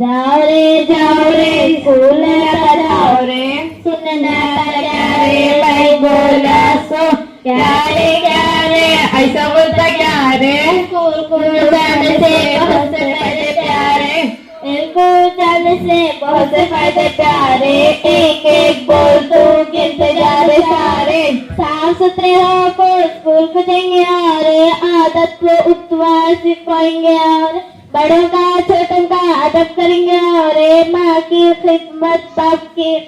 जाओ रे जाओ रे स्कूल जाओ रे सुनना क्या रे भाई बोला सो। क्या रे क्या रे ऐसा बोलता क्या रे? स्कूल को जाने से बहुत फ़ायदे प्यारे। इनको जाने से बहुत फ़ायदे प्यारे। एक एक बोल तो गिनते जा रहे सारे। साफ़ सुथरे हो स्कूल को जाएँगे और आदत को उत्वार सिखाएँगे और बड़ों का छोटों का अदब करेंगे और माँ की खिदमत, बाप की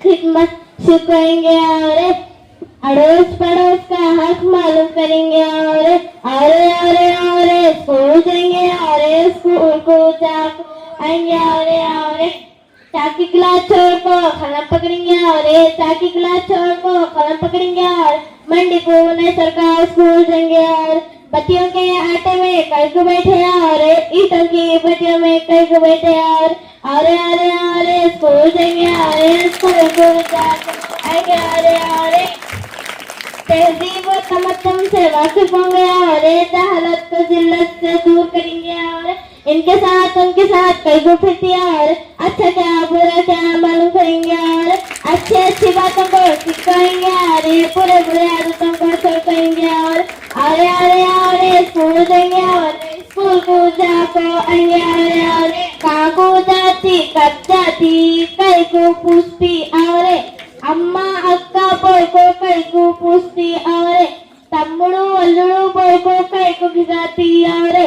खिदमत सिखाएँगे और अड़ोस पड़ोस का हक मालूम करेंगे और अरे अरे अरे स्कूल जाएँगे और स्कूल को आएँगे और और चाकी क्लास छोड़ को कलम पकड़ेंगे और चाकी क्लास छोड़ को कलम पकड़ेंगे और मंडी पुणे सरकार स्कूल जाएँगे और बच्चियों के आटे में कई को बैठे और ईटों की बच्चियों में कई को बैठे और अरे अरे अरे स्कूल जाएँगे अरे स्कूल को जाएँगे अरे अरे तहजीब और तमतम से वाकिफ होंगे और जहालत को जिल्लत से दूर करेंगे और इनके साथ, उनके साथ कई गो फिर यार। अच्छा क्या, बुरा क्या, मालूम करेंगे यार। अच्छी अच्छी बातों को सिखाएँगे और ये पूरे बुरे आदतों को छोड़ पाएँगे और अरे अरे अरे स्कूल देंगे और स्कूल को जाको अरे अरे अरे कहाँ को जाती, कब जाती? कई को पूछती अरे कई అక్క पूछती కైకు పూస్తి अल्लू बोल को कई కైకు గిజాతి అవరే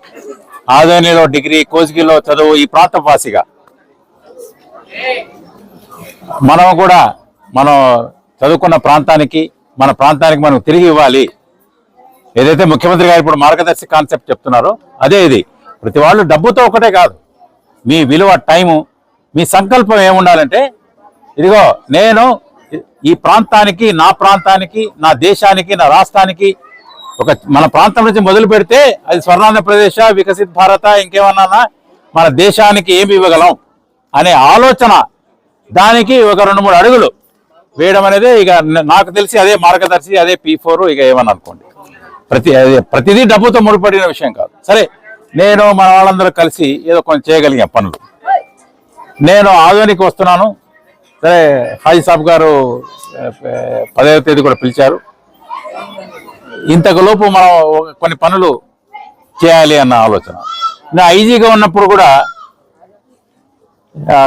ఆదోనిలో డిగ్రీ కోసిగిలో చదువు ఈ ప్రాంతవాసిగా మనం కూడా మనం చదువుకున్న ప్రాంతానికి మన ప్రాంతానికి మనం తిరిగి ఇవ్వాలి. ఏదైతే ముఖ్యమంత్రి గారు ఇప్పుడు మార్గదర్శి కాన్సెప్ట్ చెప్తున్నారో అదే ఇది. ప్రతి వాళ్ళు డబ్బుతో ఒకటే కాదు. మీ విలువ టైము మీ సంకల్పం ఏముండాలంటే ఇదిగో నేను ఈ ప్రాంతానికి నా ప్రాంతానికి నా దేశానికి నా రాష్ట్రానికి ఒక మన ప్రాంతం నుంచి మొదలు పెడితే అది స్వర్ణాంధ్రప్రదేశ్ వికసిత్ భారత ఇంకేమన్నా మన దేశానికి ఏమి ఇవ్వగలం అనే ఆలోచన దానికి ఒక రెండు మూడు అడుగులు వేయడం అనేది ఇక నాకు తెలిసి అదే మార్గదర్శి అదే పీ ఫోర్ ఇక ఏమని అనుకోండి ప్రతి ప్రతిదీ డబ్బుతో ముడిపడిన విషయం కాదు. సరే నేను మన వాళ్ళందరూ కలిసి ఏదో కొంచెం చేయగలిగే పనులు. నేను ఆధునికి వస్తున్నాను. సరే హాజీ సాబ్ గారు పదవ తేదీ కూడా పిలిచారు. ఇంతకులోపు మనం కొన్ని పనులు చేయాలి అన్న ఆలోచన. నేను ఐజీగా ఉన్నప్పుడు కూడా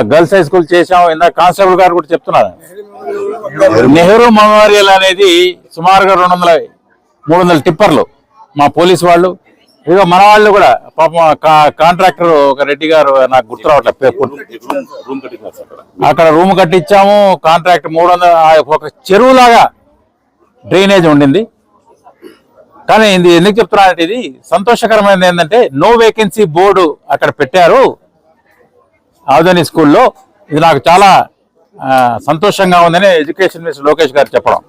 గర్ల్స్ హై స్కూల్ చేసాం ఇందాక కానిస్టేబుల్ గారు కూడా చెప్తున్నారు. నెహ్రూ మెమోరియల్ అనేది సుమారుగా రెండు వందల మూడు వందల టిప్పర్లు మా పోలీస్ వాళ్ళు ఇదిగో మన వాళ్ళు కూడా పాపం కా- కాంట్రాక్టర్ ఒక రెడ్డి గారు నాకు గుర్తు రావట్లేదు అక్కడ రూమ్ కట్టించాము కాంట్రాక్ట్ మూడు వందల ఆ ఒక చెరువులాగా డ్రైనేజ్ ఉండింది. కానీ ఇది ఎందుకు చెప్తున్నానంటే ఇది సంతోషకరమైనది ఏంటంటే నో వేకెన్సీ బోర్డు అక్కడ పెట్టారు ఆధుని స్కూల్లో. ఇది నాకు చాలా సంతోషంగా ఉందని ఎడ్యుకేషన్ మినిస్టర్ లోకేష్ గారు చెప్పడం.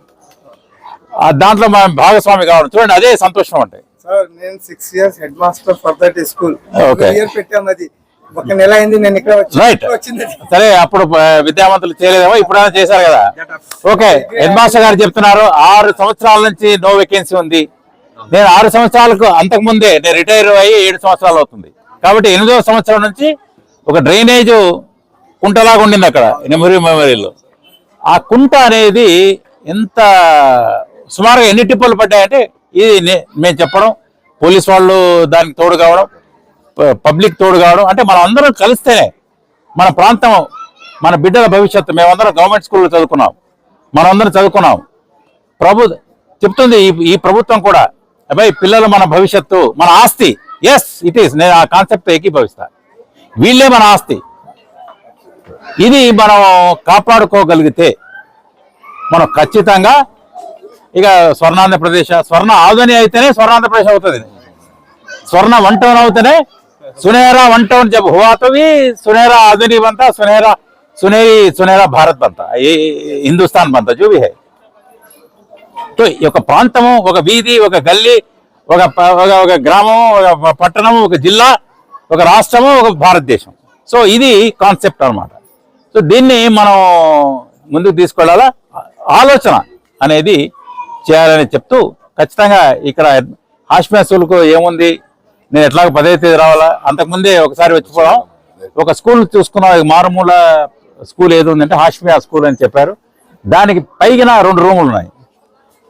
దాంట్లో మనం భాగస్వామి కావడం. చూడండి అదే సంతోషం అంటే. సార్ నేను six years head master for that school. Year పెట్టాను అది. ఒక నెల అయింది నేను ఇక్కడ వచ్చింది. సరే అప్పుడు విద్యావంతులు చేయలేదేమో ఇప్పుడైనా చేశారు కదా. ఓకే హెడ్ మాస్టర్ గారు చెప్తున్నారు ఆరు సంవత్సరాల నుంచి నో వేకెన్సీ ఉంది. నేను ఆరు సంవత్సరాలకు అంతకు ముందే నేను రిటైర్ అయ్యి ఏడు సంవత్సరాలు అవుతుంది. కాబట్టి ఎనిమిదవ సంవత్సరం నుంచి ఒక డ్రైనేజ్ కుంటలాగా ఉండింది అక్కడ నెమరీ మెమరీలో. ఆ కుంట అనేది ఎంత సుమారుగా ఎన్ని టిప్పులు పడ్డాయంటే ఇది నే- మేము చెప్పడం పోలీస్ వాళ్ళు దానికి తోడు కావడం ప- పబ్లిక్ తోడు కావడం అంటే మనం అందరం కలిస్తేనే మన ప్రాంతం మన బిడ్డల భవిష్యత్తు మేమందరం గవర్నమెంట్ స్కూల్లో చదువుకున్నాం. మనందరం చదువుకున్నాం. ప్రభు చెప్తుంది ఈ ఈ ప్రభుత్వం కూడా అబ్బాయి పిల్లలు మన భవిష్యత్తు మన ఆస్తి ఎస్ ఇట్ ఈస్ నేను ఆ కాన్సెప్ట్ ఏకీభవిస్తా వీళ్ళే మన ఆస్తి ఇది మనం కాపాడుకోగలిగితే మనం ఖచ్చితంగా ఇక స్వర్ణాంధ్రప్రదేశ్ స్వర్ణ ఆధుని అయితేనే స్వర్ణాంధ్రప్రదేశ్ అవుతుంది स्वर्ण वन टाउन అవుతేనే सुनहरा वन टाउन जब हुआ तो भी सुनहरा आधुनिक बनता सुनहरा सुनहरी सुनहरा भारत बनता ये हिंदुस्तान बनता जो भी है సో ఈ యొక్క ప్రాంతము ఒక వీధి ఒక గల్లీ ఒక ప- ఒక ఒక గ్రామం ఒక పట్టణము ఒక జిల్లా ఒక రాష్ట్రము ఒక భారతదేశం. సో ఇది కాన్సెప్ట్ అన్నమాట. సో దీన్ని మనం ముందుకు తీసుకెళ్ళాలా? ఆలోచన అనేది చేయాలని చెప్తూ ఖచ్చితంగా ఇక్కడ హాష్మియా ఏముంది? నేను ఎట్లా పదవి తేదీ రావాలా? అంతకుముందే ఒకసారి వచ్చిపోవడం ఒక స్కూల్ చూసుకున్న. మారుమూల స్కూల్ ఏది ఉందంటే హాష్మియా స్కూల్ అని చెప్పారు. దానికి పైగిన రెండు రూములు ఉన్నాయి.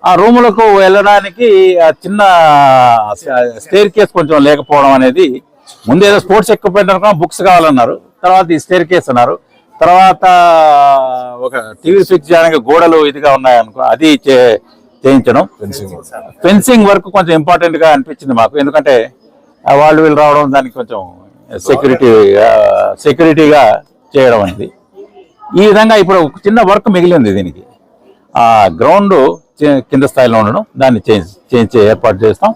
ఆ రూములకు వెళ్ళడానికి ఆ చిన్న స్టేర్ కేస్ కొంచెం లేకపోవడం అనేది ముందు ఏదో స్పోర్ట్స్ ఎక్విప్మెంట్ అనుకున్నా బుక్స్ కావాలన్నారు. తర్వాత ఈ స్టేర్ కేస్ అన్నారు. తర్వాత ఒక టీవీ స్విచ్ చేయడానికి గోడలు ఇదిగా ఉన్నాయి అనుకో అది చే- చేయించడం. ఫెన్సింగ్ వర్క్ కొంచెం ఇంపార్టెంట్గా అనిపించింది మాకు. ఎందుకంటే వాళ్ళు వీళ్ళు రావడం దానికి కొంచెం సెక్యూరిటీ సెక్యూరిటీగా చేయడం అనేది. ఈ విధంగా ఇప్పుడు ఒక చిన్న వర్క్ మిగిలింది దీనికి. ఆ గ్రౌండ్ కింద స్థాయిలో ఉండడం దాన్ని చేంజ్ చేంజ్ ఏర్పాటు చేస్తాం.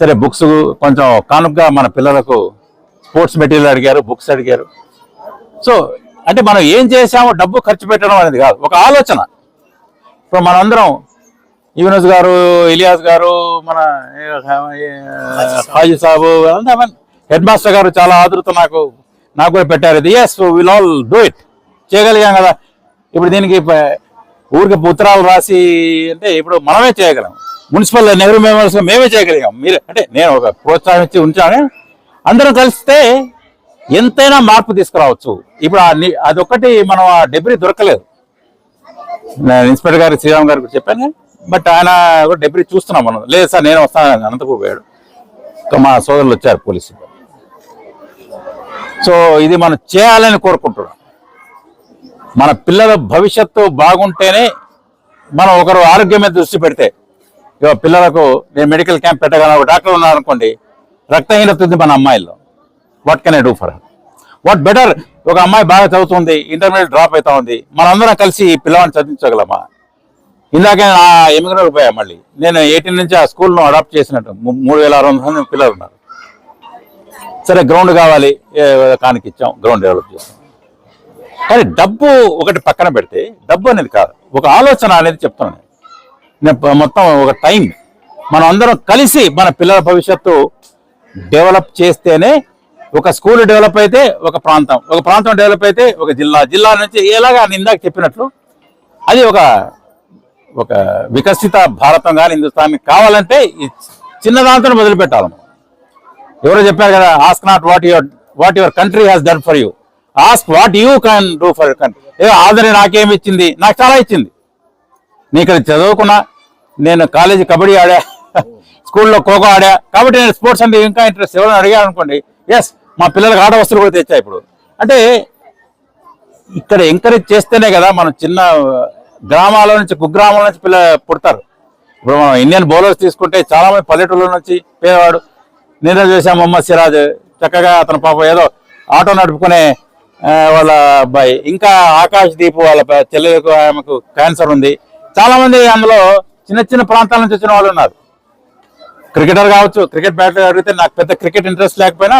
సరే బుక్స్ కొంచెం కానుకగా మన పిల్లలకు స్పోర్ట్స్ మెటీరియల్ అడిగారు బుక్స్ అడిగారు. సో అంటే మనం ఏం చేసామో డబ్బు ఖర్చు పెట్టడం అనేది కాదు ఒక ఆలోచన. ఇప్పుడు మనందరం యూనస్ గారు ఇలియాస్ గారు మన హాజీ సాబు హెడ్ మాస్టర్ గారు చాలా ఆదృత నాకు నాకు కూడా పెట్టారు ఇది. Yes will all do it చేయగలిగాం కదా. ఇప్పుడు దీనికి ఊరికి ఉత్తరాలు రాసి అంటే ఇప్పుడు మనమే చేయగలం. మున్సిపల్ నెహ్రూ మెంబర్స్ మేమే చేయగలిగాం. మీరు అంటే నేను ఒక ప్రోత్సాహం ఇచ్చి ఉంచాను. అందరం కలిస్తే ఎంతైనా మార్పు తీసుకురావచ్చు. ఇప్పుడు అదొక్కటి మనం ఆ డెబ్రీ దొరకలేదు. నేను ఇన్స్పెక్టర్ గారు శ్రీరామ్ గారికి చెప్పాను బట్ ఆయన కూడా డెబ్రీ చూస్తున్నాం మనం. లేదు సార్ నేను వస్తాను అనంతపూర్ పోయాడు. మా సోదరులు వచ్చారు పోలీసులు. సో ఇది మనం చేయాలని కోరుకుంటున్నాం. మన పిల్లల భవిష్యత్తు బాగుంటేనే మనం ఒకరు ఆరోగ్యం మీద దృష్టి పెడితే. ఇక పిల్లలకు నేను మెడికల్ క్యాంప్ పెట్టగలను ఒక డాక్టర్ ఉన్నారు అనుకోండి రక్తహీనత ఉంది మన అమ్మాయిల్లో. What can I do for what better ఒక అమ్మాయి బాగా చదువుతుంది ఇంటర్మీడియట్ డ్రాప్ అవుతా ఉంది మనందరం కలిసి ఈ పిల్లవాడిని చదివించగలమా? ఇందాక ఆ ఎమిగ్రేట్ పోయా మళ్ళీ. నేను ఎయిటీన్ నుంచి ఆ స్కూల్ను అడాప్ట్ చేసినట్టు మూడు వేల ఆరు వందల పిల్లలు ఉన్నారు. సరే గ్రౌండ్ కావాలి కానికి ఇచ్చాం గ్రౌండ్ డెవలప్ చేస్తాం. కానీ డబ్బు ఒకటి పక్కన పెడితే డబ్బు అనేది కాదు. ఒక ఆలోచన అనేది చెప్తున్నాను నేను. మొత్తం ఒక టైం. మనం అందరం కలిసి మన పిల్లల భవిష్యత్తు డెవలప్ చేస్తేనే ఒక స్కూల్ డెవలప్ అయితే ఒక ప్రాంతం ఒక ప్రాంతం డెవలప్ అయితే ఒక జిల్లా జిల్లా నుంచి ఎలాగా ఇందాక చెప్పినట్లు అది ఒక ఒక వికసిత భారతం కానీ హిందుస్థాన్ కావాలంటే ఈ చిన్న దాంతో మొదలు పెట్టాలి ఎవరో చెప్పారు కదా ask not what your what your country has done for you ask what you can do for country ఏ ఆదరి నాకేమి ఇచ్చింది? నాకు చాలా ఇచ్చింది. నేను ఇక్కడ చదువుకున్నా నేను కాలేజీ కబడ్డీ ఆడా స్కూల్లో ఖోఖో ఆడా కాబట్టి నేను స్పోర్ట్స్ అంటే ఇంకా ఇంట్రెస్ట్ ఎవరైనా అడిగాను అనుకోండి ఎస్ మా పిల్లలకు ఆట వస్తువులు కూడా తెచ్చా ఇప్పుడు. అంటే ఇక్కడ ఎంకరేజ్ చేస్తేనే కదా మనం చిన్న గ్రామాల నుంచి కుగ్రామాల నుంచి పిల్ల పుడతారు. ఇప్పుడు మనం ఇండియన్ బౌలర్స్ తీసుకుంటే చాలామంది పల్లెటూళ్ళ నుంచి పేదవాడు నిన్న చూసాం మొహమ్మద్ సిరాజ్ చక్కగా అతను పాపం ఏదో ఆటో నడుపుకునే వాళ్ళ అబ్బాయి. ఇంకా ఆకాష్ దీప్ వాళ్ళ చెల్లెలకు ఆమెకు క్యాన్సర్ ఉంది. చాలా మంది అందులో చిన్న చిన్న ప్రాంతాల నుంచి వచ్చిన వాళ్ళు ఉన్నారు. క్రికెటర్ కావచ్చు క్రికెట్ బ్యాటర్ అడిగితే నాకు పెద్ద క్రికెట్ ఇంట్రెస్ట్ లేకపోయినా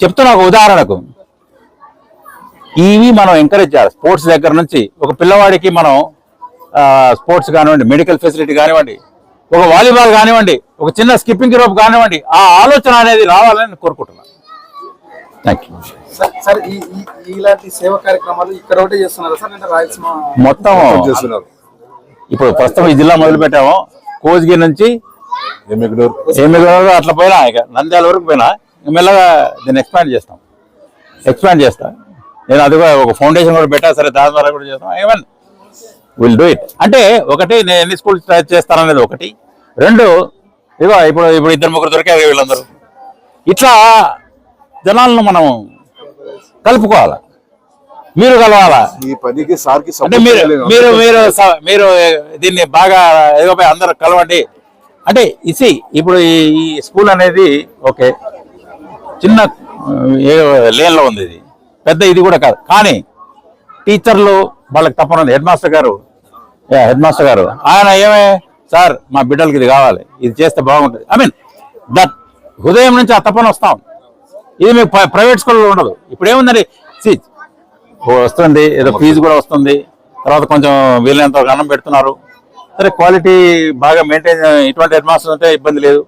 చెప్తున్నా ఒక ఉదాహరణకు. ఇవి మనం ఎంకరేజ్ చేయాలి. స్పోర్ట్స్ దగ్గర నుంచి ఒక పిల్లవాడికి మనం స్పోర్ట్స్ కానివ్వండి మెడికల్ ఫెసిలిటీ కానివ్వండి ఒక వాలీబాల్ కానివ్వండి ఒక చిన్న స్కిప్పింగ్ రోప్ కానివ్వండి ఆ ఆలోచన అనేది రావాలని కోరుకుంటున్నాను థ్యాంక్ యూ సార్ సార్ ఈ ఈ- ఇలాంటి సేవా కార్యక్రమాలు ఇక్కడ ఒకటే చేస్తున్నారు సార్? అంటే రాయలసీమ మొత్తం చేస్తున్నారు. ఇప్పుడు ప్రస్తుతం ఈ జిల్లా మొదలు పెట్టాము కోజ్గిరి నుంచి ఎమ్మిగడూరు. అట్లా పోయినా ఇక నంద్యాల వరకు పోయినా. ఇక మెల్లగా దీన్ని ఎక్స్పాండ్ చేస్తాం. ఎక్స్పాండ్ చేస్తా. నేను అది కూడా ఒక ఫౌండేషన్ కూడా పెట్టా సరే దాని ద్వారా కూడా చేస్తాం. ఏమన్ విల్ డూ ఇట్ అంటే ఒకటి నేను ఎన్ని స్కూల్స్ చేస్తాననేది ఒకటి. రెండు ఇగో ఇప్పుడు ఇప్పుడు ఇద్దరు ముగ్గురు దొరికారు వీళ్ళందరూ. ఇట్లా జనాలను మనం కలుపుకోవాలా? మీరు కలవాలా? ఈ పనికి సార్కి అంటే మీరు మీరు మీరు మీరు దీన్ని బాగా ఎదగపై అందరూ కలవండి. అంటే ఇసి ఇప్పుడు ఈ స్కూల్ అనేది ఓకే చిన్న లేన్లో ఉంది ఇది. పెద్ద ఇది కూడా కాదు. కానీ టీచర్లు వాళ్ళకి తప్పనుంది హెడ్ మాస్టర్ గారు హెడ్ మాస్టర్ గారు ఆయన ఏమే సార్ మా బిడ్డలకి ఇది కావాలి. ఇది చేస్తే బాగుంటుంది. ఐ మీన్ దట్ హృదయం నుంచి ఆ తపన వస్తాం ఇది మీకు ప్రైవేట్ స్కూల్లో ఉండదు. ఇప్పుడు ఏముందండి? వస్తుంది ఏదో ఫీజు కూడా వస్తుంది. తర్వాత కొంచెం వీలైనంత అన్నం పెడుతున్నారు. సరే క్వాలిటీ బాగా మెయింటైన్ ఇటువంటి హెడ్ అంటే ఉంటే ఇబ్బంది లేదు.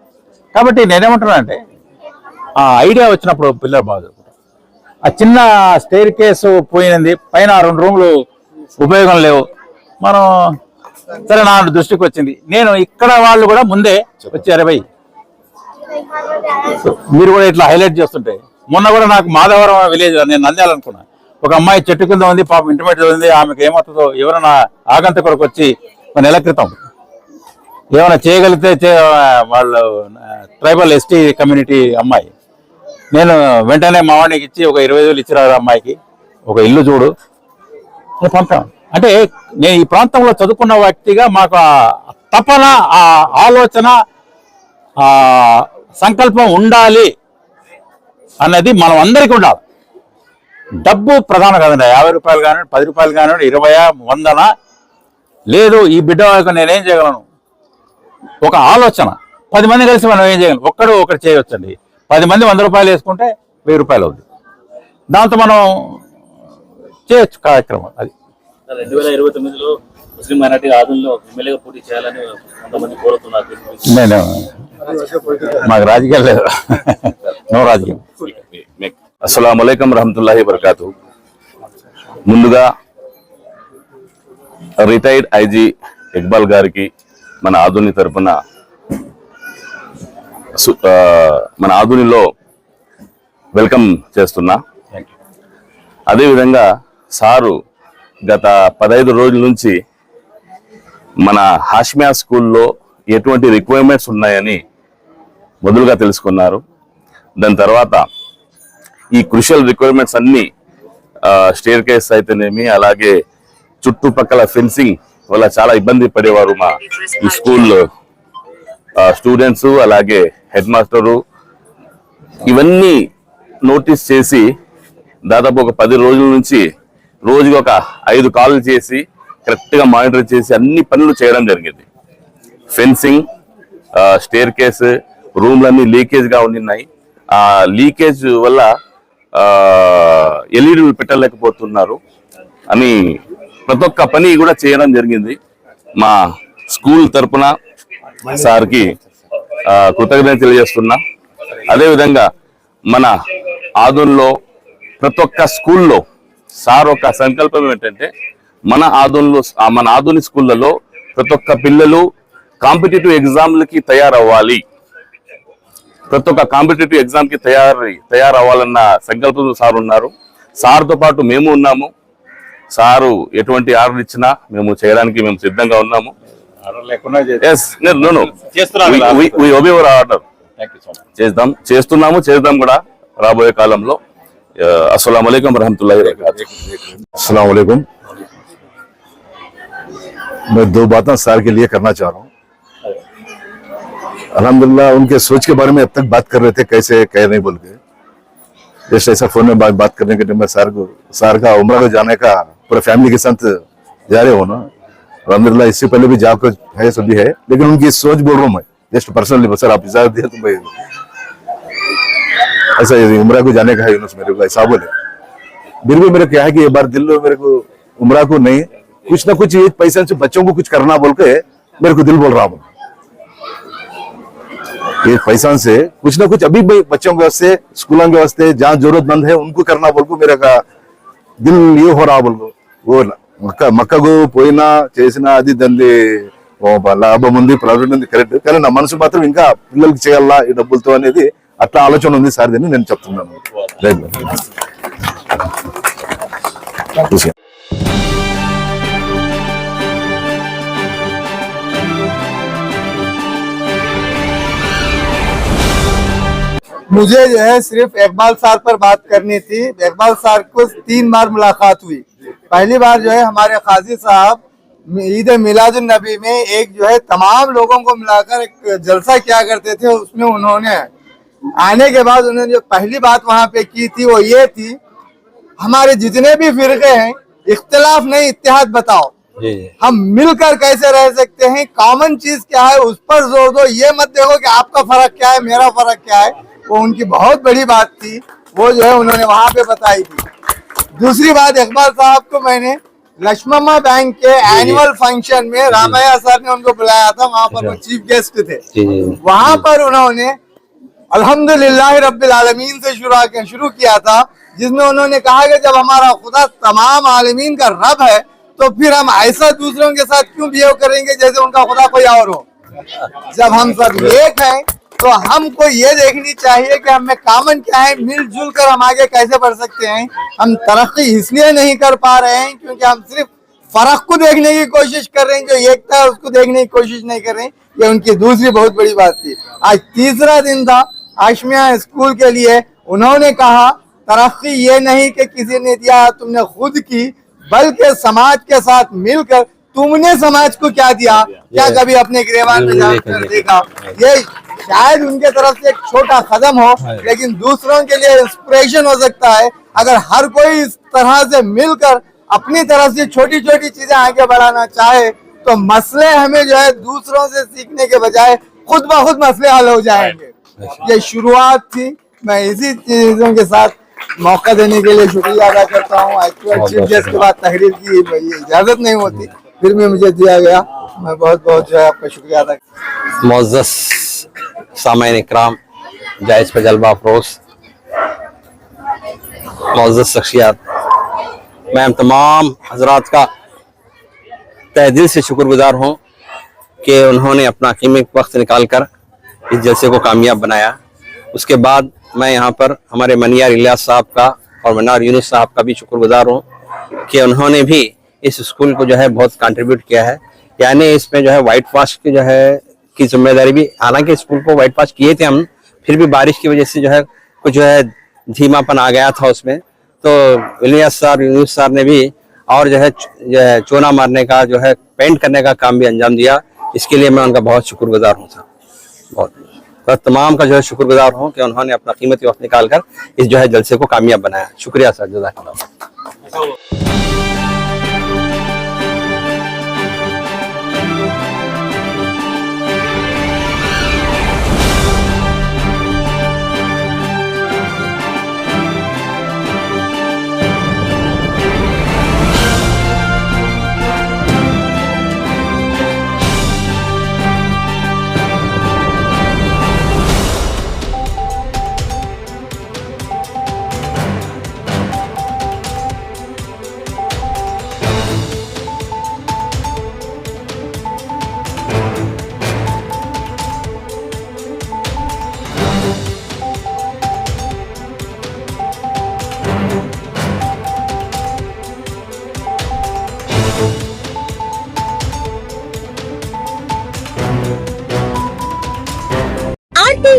కాబట్టి నేనేమంటున్నానంటే ఆ ఐడియా వచ్చినప్పుడు పిల్లలు బాగా ఆ చిన్న స్టేర్ కేసు పోయినది పైన రెండు రూములు ఉపయోగం లేవు. మనం సరే నా దృష్టికి వచ్చింది. నేను ఇక్కడ వాళ్ళు కూడా ముందే వచ్చారు భయ్ మీరు కూడా ఇట్లా హైలైట్ చేస్తుంటే మొన్న కూడా నాకు మాధవరం విలేజ్ నేను నంద్యాలనుకున్నా. ఒక అమ్మాయి చెట్టు కింద ఉంది పాపం ఇంటర్మీడియట్ ఉంది ఆమెకు ఏమవుతుందో ఎవరైనా ఆగంత కొరకు వచ్చి నెల క్రితం ఏమైనా చేయగలిగితే చే వాళ్ళు ట్రైబల్ ఎస్టీ కమ్యూనిటీ అమ్మాయి. నేను వెంటనే మా వాడికి ఇచ్చి ఒక ఇరవై వేలు ఇచ్చిరారు అమ్మాయికి. ఒక ఇల్లు చూడు. నేను పంపాం అంటే నేను ఈ ప్రాంతంలో చదువుకున్న వ్యక్తిగా మాకు తపన ఆ ఆలోచన సంకల్పం ఉండాలి అన్నది మనం అందరికీ ఉండాలి. డబ్బు ప్రధానం కదండి. యాభై రూపాయలు కానివ్వండి పది రూపాయలు కానివ్వండి ఇరవై వందన? లేదు ఈ బిడ్డ యొక్క నేనేం చేయగలను? ఒక ఆలోచన. పది మంది కలిసి మనం ఏం చేయగలం? ఒక్కడు ఒకటి చేయవచ్చండి. పది మంది వంద రూపాయలు వేసుకుంటే వెయ్యి రూపాయలు అవుతుంది దాంతో మనం చేయొచ్చు కార్యక్రమం అది. రెండు వేల ఇరవై తొమ్మిదిలో ముస్లిం మైనార్టీ ఆదంలో ఎమ్మెల్యేగా పోటీ చేయాలని కొంతమంది కోరుతున్నారు. నేను మాకు రాజకీయాలు లేదు నో రాజకీయం. అస్సలం అయికం రహమతుల్లాహి వరకాతు ముందుగా రిటైర్డ్ ఐజీ ఇక్బాల్ గారికి మన ఆధుని ఆ, మన ఆధునిలో వెల్కమ్ చేస్తున్నా. అదేవిధంగా సారు గత పదహైదు రోజుల నుంచి మన హాష్మియా స్కూల్లో ఎటువంటి రిక్వైర్మెంట్స్ ఉన్నాయని మొదలుగా తెలుసుకున్నారు. దాని తర్వాత ఈ క్రుషియల్ రిక్వైర్మెంట్స్ అన్నీ స్టేర్ కేస్ అయితేనేమి అలాగే చుట్టుపక్కల ఫెన్సింగ్ వల్ల చాలా ఇబ్బంది పడేవారు మా ఈ స్కూల్ స్టూడెంట్స్ అలాగే హెడ్ మాస్టరు ఇవన్నీ నోటీస్ చేసి దాదాపు ఒక పది రోజుల నుంచి రోజుకి ఒక ఐదు కాల్ చేసి కరెక్ట్గా మానిటర్ చేసి అన్ని పనులు చేయడం జరిగింది. ఫెన్సింగ్ స్టేర్ కేస్ రూమ్లన్నీ లీకేజ్గా ఉన్నాయి ఆ లీకేజ్ వల్ల ఎల్ఈడీలు పెట్టలేకపోతున్నారు అని ప్రతి ఒక్క పని కూడా చేయడం జరిగింది. మా స్కూల్ తరపున సార్కి కృతజ్ఞత తెలియజేస్తున్నా. అదేవిధంగా మన ఆదుల్లో ప్రతి ఒక్క స్కూల్లో సార్ ఒక సంకల్పం ఏంటంటే మన ఆదోళనలో మన ఆధునిక స్కూళ్ళలో ప్రతి ఒక్క పిల్లలు కాంపిటేటివ్ ఎగ్జామ్లకి తయారవ్వాలి. ప్రతి ఒక్క కాంపిటేటివ్ ఎగ్జామ్కి తయారు తయారవ్వాలన్న సంకల్పంతో సార్ ఉన్నారు. సార్తో పాటు మేము ఉన్నాము. సారు ఎటువంటి ఆర్డర్ ఇచ్చినా మేము చేయడానికి మేము సిద్ధంగా ఉన్నాము. చేద్దాం చేస్తున్నాము చేద్దాం కూడా రాబోయే కాలంలో. అస్సలం వరహమతుల్లా అస్సలం मैं दो बातें सार के लिए करना चाह रहा हूँ। अल्हम्दुलिल्लाह, उनके सोच के बारे में अब तक बात कर रहे थे, कैसे कह नहीं बोल के। जस्ट ऐसा फ़ोन में बात करने के टाइम सर को, सर का उम्र को जाने का, पूरा फैमिली के साथ जा रहे हो ना। अलहमदिल्ला इससे पहले भी जाकर है, सभी है, लेकिन उनकी सोच बोल रहा हूँ मैं। जस्ट पर्सनली सर, आप इजाज़त दिया तो मैं ऐसा उम्र को जाने का है मेरे को ऐसा बोले। फिर भी मेरे क्या है कि ये बार दिल में मेरे को उम्र को नहीं कुछ ना कुछ ये पैसे से बच्चों को कुछ करना बोल के मेरे को दिल बोल रहा हूँ ये पैसा से कुछ ना कुछ अभी भी बच्चों के वास्ते स्कूलों के वास्ते जहाँ जरूरतमंद है उनको करना बोल को मेरे का दिल ये हो रहा बोल को वो మక్క మక్కకు పోయినా చేసినా అది దాన్ని ఓ లాభం ఉంది ప్రాఫిట్ ఉంది కరెక్ట్ కానీ నా మనసు మాత్రం ఇంకా పిల్లలకి చేయాలా ఈ డబ్బులతో అనేది అట్లా ఆలోచన ఉంది సార్ దీన్ని నేను చెప్తున్నాను రైట్ मुझे जो है सिर्फ़ इकबाल सर पर बात करनी थी। इकबाल सर को तीन बार मुलाकात हुई। पहली बार जो है हमारे काजी साहब ईद मिलादुल नबी में एक जो है तमाम लोगों को मिलाकर एक जलसा किया करते थे उसमें उन्होंने आने के बाद उन्होंने जो पहली बात वहाँ पे की थी वो ये थी हमारे जितने भी फिरके हैं इख्तलाफ नहीं इत्तेहाद बताओ। जी जी। हम मिलकर कैसे रह सकते हैं? कॉमन चीज़ क्या है? उस पर ज़ोर दो। ये मत देखो कि आपका फ़र्क क्या है मेरा फ़र्क क्या है। वो उनकी बहुत बड़ी बात थी वो जो है उन्होंने वहाँ पे बताई थी। दूसरी बात इकबाल साहब को मैंने लक्ष्मम्मा बैंक के एनुअल फ़ंक्शन में रामैया सर ने उनको बुलाया था वहाँ पर वो चीफ गेस्ट थे। वहाँ पर उन्होंने अल्हम्दुलिल्लाह रब्बिल आलमीन से शुरू शुरू किया था जिसमें उन्होंने कहा कि जब हमारा खुदा तमाम आलमीन का रब है तो फिर हम ऐसा दूसरों के साथ क्यों बिहेव करेंगे जैसे उनका खुदा कोई और हो? जब हम सब एक हैं तो हमको ये देखनी चाहिए कि हमें कामन क्या है मिलजुल कर हम आगे कैसे बढ़ सकते हैं। हम तरक्की इसलिए नहीं कर पा रहे हैं क्योंकि हम सिर्फ़ फ़र्क को देखने की कोशिश कर रहे हैं जो एकता है उसको देखने की कोशिश नहीं कर रहे हैं। ये उनकी दूसरी बहुत बड़ी बात थी। आज तीसरा दिन था आशमिया स्कूल के लिए उन्होंने कहा तरक्की ये नहीं कि किसी ने दिया तुमने खुद की बल्कि समाज के साथ मिलकर तुमने समाज को क्या दिया? क्या कभी अपने गिरेवान में जाकर देखा? ये शायद उनके तरफ़ से एक छोटा कदम हो लेकिन दूसरों के लिए इंस्पिरेशन हो सकता है। अगर हर कोई इस तरह से मिलकर अपनी तरफ़ से छोटी छोटी चीज़ें आगे बढ़ाना चाहे तो मसले हमें जो है दूसरों से सीखने के बजाय खुद ब खुद मसले हल हो जाएँगे। ये शुरुआत थी। मैं इसी चीज़ों के साथ मौका देने के लिए शुक्रिया अदा करता हूँ। एक्चुअल चीफ गेस्ट के बाद तहरीर की इजाज़त नहीं होती फिर भी मुझे दिया गया। मैं बहुत बहुत जो है आपका शुक्रिया अदा मोज़स सामाइन इकराम, जायज़ पे जलवा अफरोज मोज़स शख्सियात। मैं हम तमाम हजरात का तय दिल से शुक्रगुजार हूँ कि उन्होंने अपना कीमत वक्त निकाल कर इस जलसे को कामयाब बनाया। उसके बाद मैं यहाँ पर हमारे मनियार इलियास साहब का और मनार यूनुस साहब का भी शुक्रगुजार हूँ कि उन्होंने भी इस स्कूल को जो है बहुत कंट्रीब्यूट किया है। यानी इसमें जो है वाइट वाश की जो है की ज़िम्मेदारी भी, हालाँकि स्कूल को वाइट वाश किए थे हम, फिर भी बारिश की वजह से जो है, कुछ जो है धीमापन आ गया था उसमें। तो इलियास साहब, यूनुस साहब ने भी और जो है जो है चोना मारने का, जो है पेंट करने का काम भी अंजाम दिया। इसके लिए मैं उनका बहुत शुक्रगुजार हूँ सर। बहुत। और तमाम का जो है शुक्रगुजार हूँ कि उन्होंने अपना कीमती वक्त निकाल कर इस जो है जलसे को कामयाब बनाया। शुक्रिया सर, जजाकल्लाह।